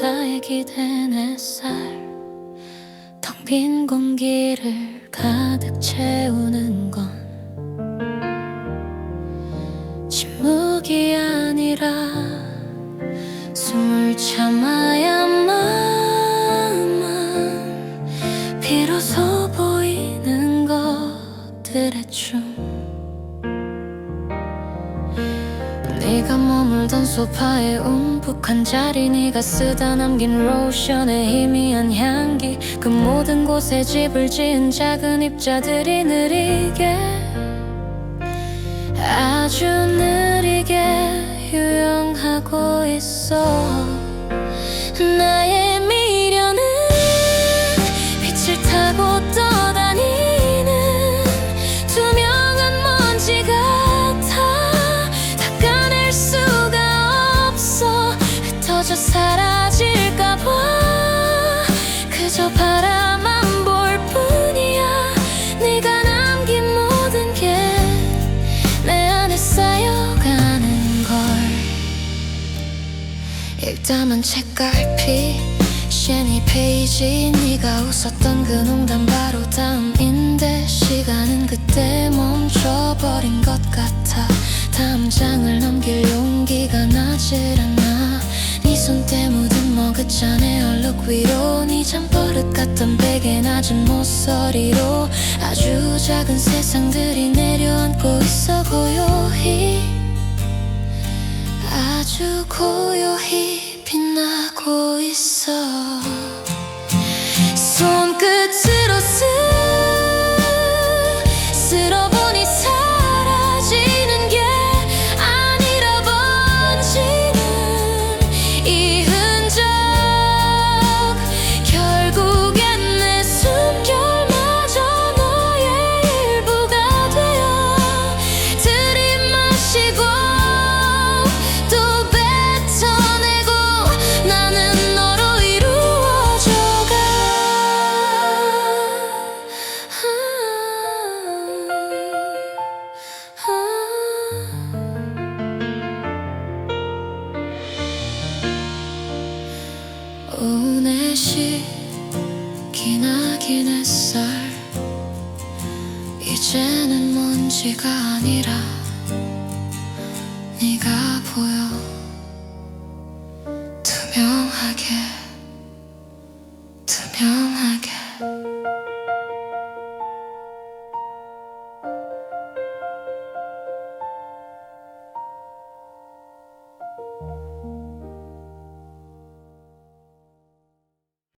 나의 기댄 햇살 텅 빈 공기를 가득 채우는 건 침묵이 아니라 숨을 참아야만 비로소 보이는 것들의 춤 네가 머물던 소파에 움푹한 자리 네가 쓰다 남긴 로션의 희미한 향기. 그 모든 곳에 집을 지은 작은 입자들이 느리게 아주 느리게 유영하고 있어. 나의 읽다만 책갈피. 쉐니 페이지 네가 웃었던 그 농담 바로 다음인데 시간은 그때 멈춰버린 것 같아. 다음 장을 넘길 용기가 나질 않아. 네 손때 묻은 머그잔의 얼룩 위로 네 잠버릇 같던 베개 낮은 모서리로 아주 작은 세상들이 내려앉고 있어 고요히 아주 고요히 빛나고 있어 오내시 기나긴 햇살 이제는 먼지가 아니라 네가 보여. 투명하게